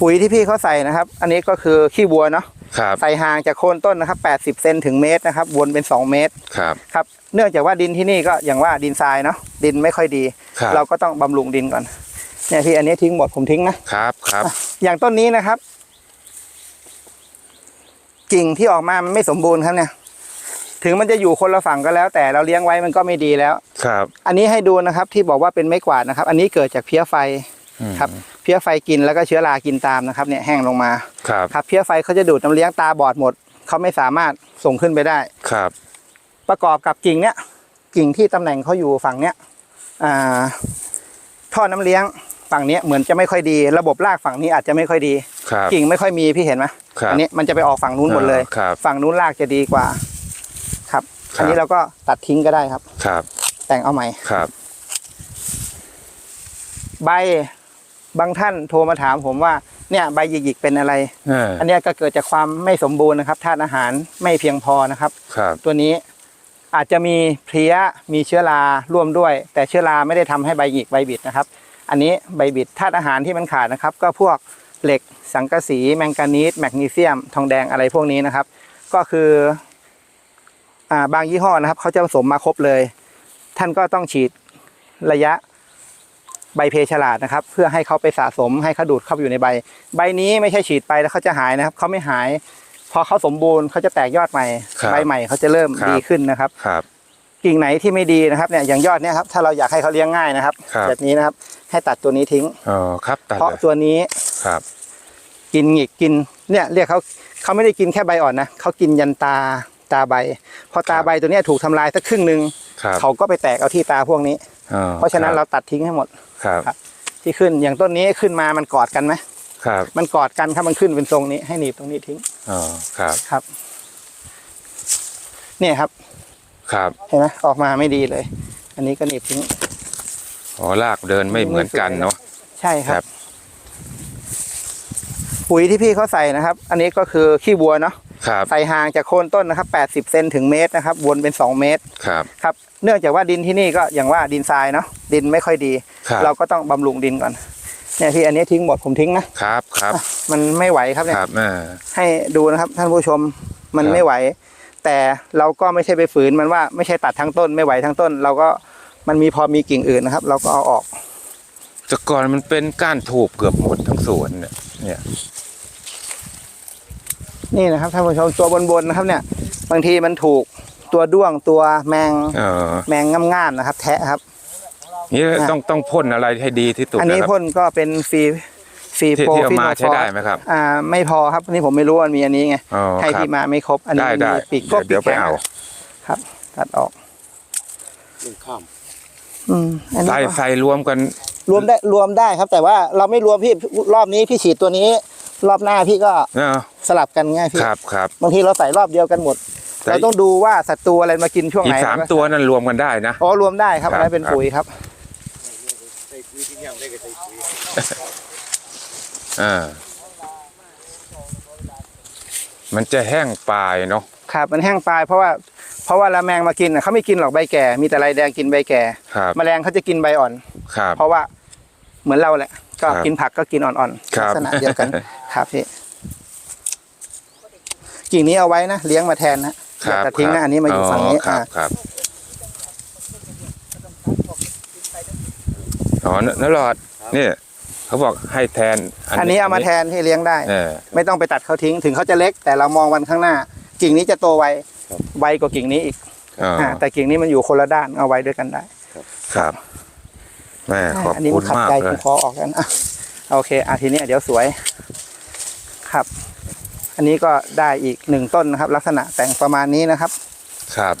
ปุ๋ยที่พี่เขาใส่นะครับ อันนี้ก็คือขี้วัวเนาะครับใส่ห่างจากโคนต้นนะครับ 80 เซนถึงเมตรนะครับ วนเป็น 2 เมตรครับครับ เนื่องจากว่าดินที่นี่ก็อย่างว่าดินทรายเนาะดินไม่ค่อยดีครับเราก็ต้องบำรุงดินก่อนเนี่ยพี่อันนี้ทิ้งหมดผมทิ้งนะครับครับ อย่างต้นนี้นะครับ กิ่งที่ออกมามันไม่สมบูรณ์ครับเนี่ย ถึงมันจะอยู่คนละฝั่งก็แล้ว แต่เราเลี้ยงไว้มันก็ไม่ดีแล้ว ครับ อันนี้ให้ดูนะครับ ที่บอกว่าเป็นไม้กวาดนะครับ อันนี้เกิดจากเพี้ยไฟอืมครับเพี้ยไฟกินแล้วก็เชื้อรากินตามนะครับเนี่ยแห้งลงมาครับครับเพี้ยไฟเขาจะดูดน้ำเลี้ยงตาบอดหมดเขาไม่สามารถส่งขึ้นไปได้ครับ ประกอบกับกิ่งเนี้ยกิ่งที่ตำแหน่งเขาอยู่ฝั่งเนี้ยอ่าท่อน้ำเลี้ยงฝั่งเนี้ยเหมือนจะไม่ค่อยดี ระบบรากฝั่งนี้อาจจะไม่ค่อยดีครับกิ่งไม่ค่อยมีพี่เห็นไหมครับอันี้มันจะไปออกฝั่งนู้นหมดเลยอ่าครับฝั่งนู้นรากจะดีกว่าครับครับ อันนี้เราก็ตัดทิ้งก็ได้ครับ ครับ แต่งเอาใหม่ครับ ใบ บางท่านโทรมาถามผมว่าเนี่ยใบหยิกๆเป็นอะไรเอออันเนี้ยก็เกิดจากความไม่สมบูรณ์นะครับธาตุอาหารไม่เพียงพอนะครับ ครับ ตัวนี้อาจจะมีเพลี้ยมีเชื้อราร่วมด้วย แต่เชื้อราไม่ได้ทำให้ใบหยิกใบบิดนะครับ อันนี้ใบบิดธาตุอาหารที่มันขาดนะครับ ก็พวกเหล็กสังกะสี แมงกานีสแมกนีเซียม ทองแดงอะไรพวกนี้นะครับ ก็คืออ่าบางยี่ห้อนะครับเขาจะผสมมาครบเลย ท่านก็ต้องฉีดระยะ ใบเพฉลาดนะครับ เพื่อให้เขาไปสะสมให้เขาดูดเข้าไปอยู่ในใบ ใบนี้ไม่ใช่ฉีดไปแล้วเขาจะหายนะครับเขาไม่หาย พอเขาสมบูรณ์เขาจะแตกยอดใหม่ครับใบใหม่เขาจะเริ่มครับ ดีขึ้นนะครับ ครับ กิ่งไหนที่ไม่ดีนะครับเนี่ยอย่างยอดเนี่ยครับถ้าเราอยากให้เขาเลี้ยงง่ายนะครับ ครับ แบบนี้นะครับให้ตัดตัวนี้ทิ้ง อ๋อครับตัดเพราะเลยตัวนี้ครับกินหงิกกินเนี่ยเรียกเขาเขาไม่ได้กินแค่ใบอ่อนนะเขากินยันตาตาใบ พอตาใบตัวเนี้ยถูกทำลายสักครึ่งหนึ่ง ครับเขาก็ไปแตกเอาที่ตาพวกนี้ อ๋อเพราะฉะนั้นคเราบตัดทิ้งให้หมด ครับครับ ที่ขึ้นอย่างต้นนี้ขึ้นมามันกอดกันไหมครับมันกอดกันครับมันขึ้นเป็นทรงนี้ให้หนีบตรงนี้ทิ้งอ๋อครับครับ เนี่ยครับครับเห็นไหมออกมาไม่ดีเลย อันนี้ก็หนีบทิ้ง อ๋อรากเดินไม่เหมือนกันเนาะ ใช่คครัรับ บ ปุ๋ยที่พี่เขาใส่นะครับ อันนี้ก็คือขี้วัวเนาะ ครับใส่ห่างจากโคนต้นนะครับ80เซนถึงเมตรนะครับ วนเป็น 2 เมตรครับครับ เนื่องจากว่าดินที่นี่ก็อย่างว่าดินทรายเนาะดินไม่ค่อยดี ครับเราก็ต้องบำรุงดินก่อนเนี่ยพี่อันนี้ทิ้งหมดผมทิ้งนะครับครับมันไม่ไหวครับเนี่ยครับอ่า ให้ดูนะครับท่านผู้ชมมันครับ ไม่ไหว แต่เราก็ไม่ใช่ไปฝืนมันว่าไม่ใช่ตัดทั้งต้นไม่ไหวทั้งต้น เราก็มันมีพอมีกิ่งอื่นนะครับ เราก็เอาออก แต่ก่อนมันเป็นก้านถูกเกือบหมดทั้งสวนเนี่ยเนี่ย นี่นะครับท่านผู้ชมตัวบนๆนะครับเนี่ย บางทีมันถูกตัวด้วงตัวแมงเออแมงง่ามๆนะครับ แทะครับ นี่อะต้องต้องพ่นอะไรให้ดีที่สุดอันนี้นะครับพ่นก็เป็นฟรีฟรีที่โปรที่เอาฟิโนมาฟใช้อได้สไหมครับ อ่าไม่พอครับอันนี้ผมไม่รู้ว่ามันมีอันนี้ไงอ๋อให้ครับที่มาไม่ครบ อันนี้ได้ได้มีปีกก็เดี๋ยวปีไปกแข็งเอาครับ ตัดออกลุงข้ามอืมอันนี้ใส่ก็ ใส่รวมกัน รวมได้รวมได้ครับ แต่ว่าเราไม่รวมพี่รอบนี้พี่ฉีดตัวนี้ รอบหน้าพี่ก็เนาะสลับกันง่ายพี่ครับครับ บางทีเราใส่รอบเดียวกันหมดแต่เราต้องดูว่าศัตรูอะไรมากินช่วงอีไหนกสามตัวนั้นรวมกันได้นะ อ๋อรวมได้ครับครัอับนนั้นเป็นครับปุ๋ยครับใส่ปุ๋ยที่ยังได้ก็ใส่ปุ๋ยอ่ามันจะแห้งปลายเนาะครับ มันแห้งปลายเพราะว่าเพราะว่าละแมงมากินน่ะเขาไม่กินหรอกใบแก่ มีแต่ไรแดงกินใบแก่ครับแมลงเขาจะกินใบอ่อน ครับเพราะว่า เหมือนเราแหละ ก็ครับกินผักก็กินอ่อนๆครัลับษณะเดียวกันครับพี่กิ่งนี้เอาไว้นะเลี้ยงมาแทนนะคอย่ารับตัดทิ้งนะอันนี้มาอยู่ฝั่งนี้ครับอ่าครับอ๋อนนหลอดนี่เขาบอกให้แทน อันนี้เอามาแทนที่เลี้ยงได้เออไม่ต้องไปตัดเขาทิ้ง ถึงเขาจะเล็ก แต่เรามองวันข้างหน้า กิ่งนี้จะโตไวไวกว่ากิ่งนี้อีกอ๋ออ่าแต่กิ่งนี้มันอยู่คนละด้านเอาไว้ด้วยกันได้ครับ แม่ขอบอันนี้คุมัณนขัดมากใจเลผยมขอออกแล้วนะอะโอเคอะทีนี้เดี๋ยวสวยครับ อันนี้ก็ได้อีกหนึ่งต้นนะครับ ลักษณะแต่งประมาณนี้นะครับ ครับ